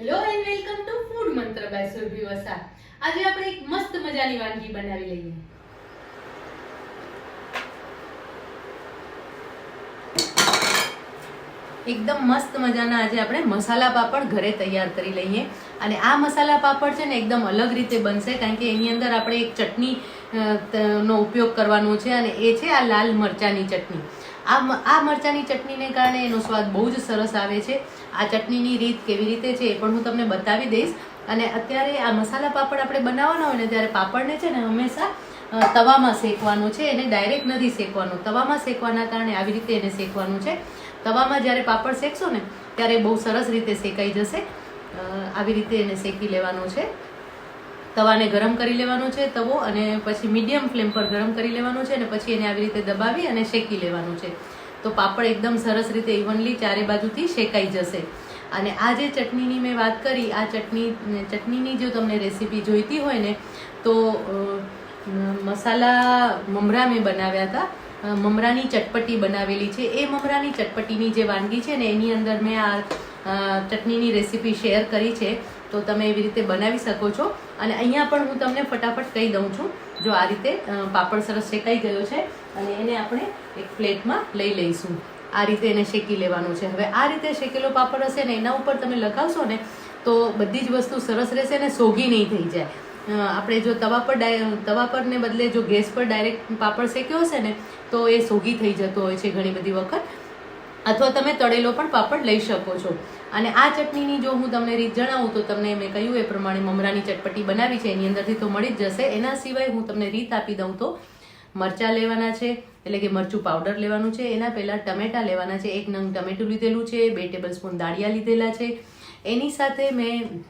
Hello and welcome to food Mantra by Surabhi Vasa આજે આપણે એક મસ્ત મજાની વાનગી બનાવી લઈએ. એકદમ મસ્ત મજાના આજે આપણે મસાલા પાપડ ઘરે તૈયાર કરી લઈએ. અને આ મસાલા પાપડ છે ને એકદમ અલગ રીતે બનશે, કારણ કે એની અંદર આપણે એક ચટણી નો ઉપયોગ કરવાનો છે અને એ છે આ લાલ મરચાની ચટણી. આ આ મરચાંની ચટણીને કારણે એનો સ્વાદ બહુ જ સરસ આવે છે. આ ચટણીની રીત કેવી રીતે છે એ પણ હું તમને બતાવી દઈશ. અને અત્યારે આ મસાલા પાપડ આપણે બનાવવાના હોય ને ત્યારે પાપડને છે ને હંમેશા તવામાં શેકવાનું છે. એને ડાયરેક્ટ નથી શેકવાનું. તવામાં શેકવાના કારણે આવી રીતે એને શેકવાનું છે. તવામાં જ્યારે પાપડ શેકશો ને ત્યારે બહુ સરસ રીતે શેકાઈ જશે. આવી રીતે એને શેકી લેવાનું છે. તવાને ગરમ કરી લેવાનો છે તવો અને પછી મીડિયમ ફ્લેમ પર ગરમ કરી લેવાનો છે અને પછી એને આવી રીતે દબાવી અને શેકી લેવાનું છે. તો પાપડ એકદમ સરસ રીતે ઇવનલી ચારે બાજુથી શેકાઈ જશે. અને આ જે ચટણીની મેં વાત કરી, આ ચટણી, ચટણીની જો તમને રેસીપી જોઈતી હોય ને, તો મસાલા મમરા મેં બનાવ્યા હતા. મમરાની ચટપટી બનાવેલી છે. એ મમરાની ચટપટીની જે વાનગી છે ને, એની અંદર મેં આ ચટણીની રેસીપી શેર કરી છે. તો તમે એવી રીતે બનાવી શકો છો. અને અહીંયા પણ હું તમને ફટાફટ કહી દઉં છું. જો આ રીતે પાપડ સરસ શેકાઈ ગયો છે અને એને આપણે એક પ્લેટમાં લઈ લઈશું. આ રીતે એને શેકી લેવાનું છે. હવે આ રીતે શેકેલો પાપડ હશે ને એના ઉપર તમે લગાવશો ને, તો બધી જ વસ્તુ સરસ રહેશે ને સોગી નહીં થઈ જાય. આપણે જો તવા પર તવા પરને બદલે જો ગેસ પર ડાયરેક્ટ પાપડ શેક્યો હશે ને, તો એ સોગી થઈ જતો હોય છે ઘણી બધી વખત. અથવા તમે તળેલો પણ પાપડ લઈ શકો છો. અને આ ચટણીની જો હું તમને રીત જણાવું, તો તમને મેં કહ્યું એ પ્રમાણે મમરાની ચટપટી બનાવી છે, એની અંદરથી તો મળી જ જશે. એના સિવાય હું તમને રીત આપી દઉં તો મરચાં લેવાના છે, એટલે કે મરચું પાવડર લેવાનું છે, એના પહેલાં ટમેટા લેવાના છે, એક નંગ ટમેટું લીધેલું છે, બે ટેબલ સ્પૂન દાળિયા લીધેલા છે. એની સાથે મેં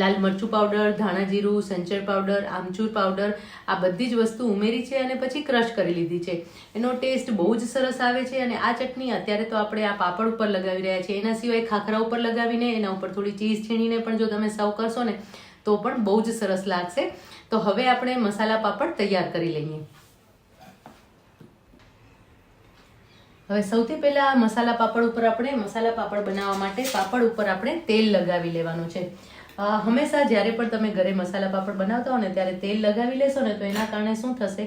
લાલ મરચું પાવડર ધાણા જીરું, સંચર પાવડર આમચૂર પાવડર આ બધી જ વસ્તુ ઉમેરી છે અને પછી ક્રશ કરી લીધી છે. એનો ટેસ્ટ બહુ જ સરસ આવે છે અને આ ચટણી અત્યારે તો આપણે આ પાપડ ઉપર લગાવી રહ્યા છીએ. એના સિવાય ખાખરા ઉપર લગાવીને, એના ઉપર થોડી ચીઝ છીણીને પણ જો તમે સર્વ કરશો ને, તો પણ બહુ જ સરસ લાગશે. તો હવે આપણે મસાલા પાપડ તૈયાર કરી લઈએ. હવે સૌથી પહેલા મસાલા પાપડ ઉપર આપણે મસાલા પાપડ બનાવવા માટે પાપડ ઉપર આપણે તેલ લગાવી લેવાનું છે. હંમેશા જ્યારે પણ તમે ઘરે મસાલા પાપડ બનાવતા હો ને ત્યારે તેલ લગાવી લેશો ને તો એના કારણે શું થશે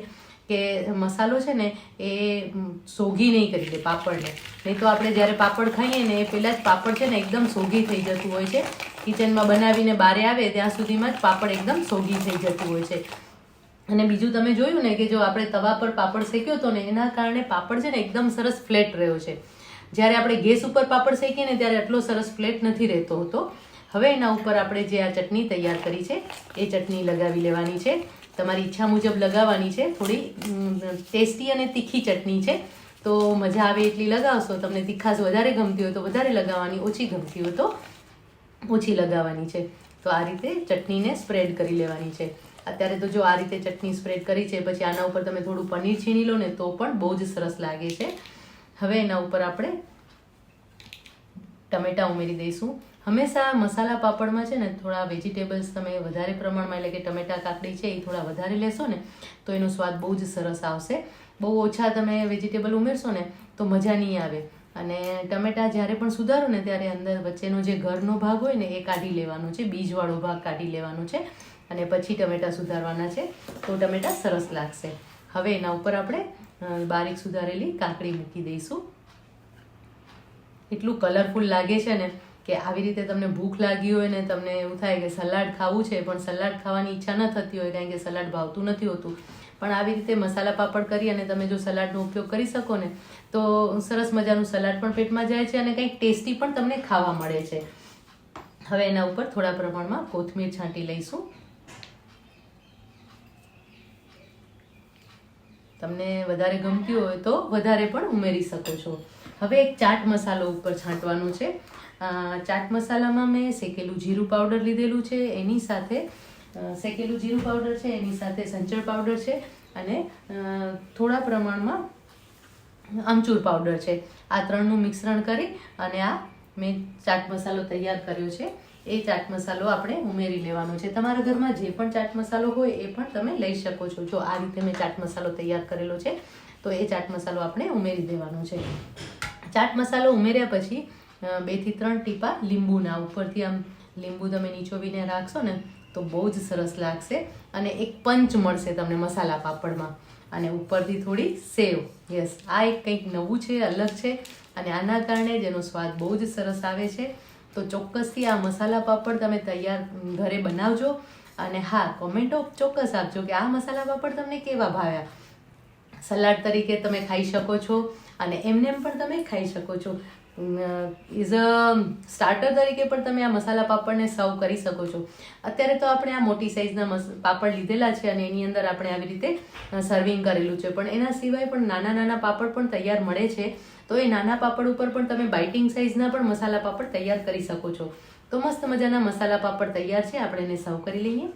કે મસાલો છે ને એ સોગી નહીં કરી દે પાપડને. નહીં તો આપણે જ્યારે પાપડ ખાઈએ ને એ પહેલાં જ પાપડ છે ને એકદમ સોગી થઈ જતું હોય છે. કિચનમાં બનાવીને બારે આવે ત્યાં સુધીમાં જ પાપડ એકદમ સોગી થઈ જતું હોય છે. અને બીજું તમે જોયું ને કે જો આપણે તવા પર પાપડ શેક્યો હતો ને એના કારણે પાપડ છે ને એકદમ સરસ ફ્લેટ રહ્યો છે. જ્યારે આપણે ગેસ ઉપર પાપડ શેકીએ ને ત્યારે આટલો સરસ ફ્લેટ નથી રહેતો હોતો. હવે એના ઉપર આપણે જે આ ચટણી તૈયાર કરી છે, એ ચટણી લગાવી લેવાની છે. તમારી ઈચ્છા મુજબ લગાવવાની છે. થોડી ટેસ્ટી અને તીખી ચટણી છે. તો મજા આવે એટલી લગાવશો, તમને તીખાશ વધારે ગમતી હોય તો વધારે લગાવવાની, ઓછી ગમતી હોય તો ઓછી લગાવવાની છે. તો આ રીતે ચટણીને સ્પ્રેડ કરી લેવાની છે. અત્યારે તો જો આ રીતે ચટણી સ્પ્રેડ કરી છે, પછી આના ઉપર તમે થોડું પનીર છીણી લો ને, તો પણ બહુ જ સરસ લાગે છે. હવે એના ઉપર આપણે ટમેટા ઉમેરી દઈશું. હંમેશા મસાલા પાપડમાં છે ને થોડા વેજીટેબલ્સ તમે વધારે પ્રમાણમાં, એટલે કે ટમેટા, કાકડી છે એ થોડા વધારે લેશો ને, તો એનો સ્વાદ બહુ જ સરસ આવશે. બહુ ઓછા તમે વેજીટેબલ ઉમેરશો ને, તો મજા નહીં આવે. અને ટમેટા જ્યારે પણ સુધારો ને, ત્યારે અંદર વચ્ચેનો જે ઘરનો ભાગ હોય ને, એ કાઢી લેવાનો છે, બીજવાળો ભાગ કાઢી લેવાનો છે, અને પછી ટમેટા સુધારવાના છે, તો ટમેટા સરસ લાગશે. હવે એના ઉપર આપણે બારીક સુધારેલી કાકડી મૂકી દઈશું. એટલું કલરફુલ લાગે છે ને કે આવી રીતે તમને ભૂખ લાગી હોય ને તમને એવું થાય કે સલાડ ખાવું છે, પણ સલાડ ખાવાની ઈચ્છા ન થતી હોય કારણ કે સલાડ ભાવતું નથી હોતું. પણ આવી રીતે મસાલા પાપડ કરી અને તમે જો સલાડનો ઉપયોગ કરી શકો ને, તો સરસ મજાનું સલાડ પણ પેટમાં જાય છે અને કંઈક ટેસ્ટી પણ તમને ખાવા મળે છે. હવે એના ઉપર થોડા પ્રમાણમાં કોથમીર છાંટી લઈશું. તમને વધારે ગમતી હોય તો વધારે પણ ઉમેરી શકો છો. હવે એક ચાટ મસાલો ઉપર છાંટવાનો છે. ચાટ મસાલામાં મેં શેકેલું જીરું પાવડર લીધેલું છે, એની સાથે શેકેલું જીરું પાવડર છે, એની સાથે સંચળ પાવડર છે અને થોડા પ્રમાણમાં આમચૂર પાવડર છે. આ ત્રણનું મિશ્રણ કરી અને આ મેં ચાટ મસાલો તૈયાર કર્યો છે. એ ચાટ મસાલો આપણે ઉમેરી લેવાનો છે. તમારા ઘરમાં જે પણ ચાટ મસાલો હોય એ પણ તમે લઈ શકો છો. જો આ રીતે મેં ચાટ મસાલો તૈયાર કરેલો છે, તો એ ચાટ મસાલો આપણે ઉમેરી દેવાનો છે. ચાટ મસાલો ઉમેર્યા પછી બેથી ત્રણ ટીપા લીંબુના ઉપરથી આમ લીંબુ તમે નીચોવીને રાખશો ને, તો બહુ જ સરસ લાગશે અને એક પંચ મળશે તમને મસાલા પાપડમાં. અને ઉપરથી થોડી સેવ. યસ, આ એક કંઈક નવું છે, અલગ છે અને આના કારણે જેનો સ્વાદ બહુ જ સરસ આવે છે. તો ચોક્કસથી આ મસાલા પાપડ તમે તૈયાર ઘરે બનાવજો. અને હા, કોમેન્ટો ચોક્કસ આપજો કે આ મસાલા પાપડ તમને કેવા ભાવ્યા? સલાડ તરીકે તમે ખાઈ શકો છો. અને એમને એમ પણ તમે ખાઈ શકો છો. ઇઝ અ સ્ટાર્ટર તરીકે પણ તમે આ મસાલા પાપડને સર્વ કરી શકો છો. અત્યારે તો આપણે આ મોટી સાઇઝના પાપડ લીધેલા છે અને એની અંદર આપણે આવી રીતે સર્વિંગ કરેલું છે. પણ એના સિવાય પણ નાના નાના પાપડ પણ તૈયાર મળે છે. તો એ નાના પાપડ ઉપર પણ તમે બાઇટિંગ સાઇઝના પણ મસાલા પાપડ તૈયાર કરી શકો છો. તો મસ્ત મજાના મસાલા પાપડ તૈયાર છે. આપણે એને સર્વ કરી લઈએ.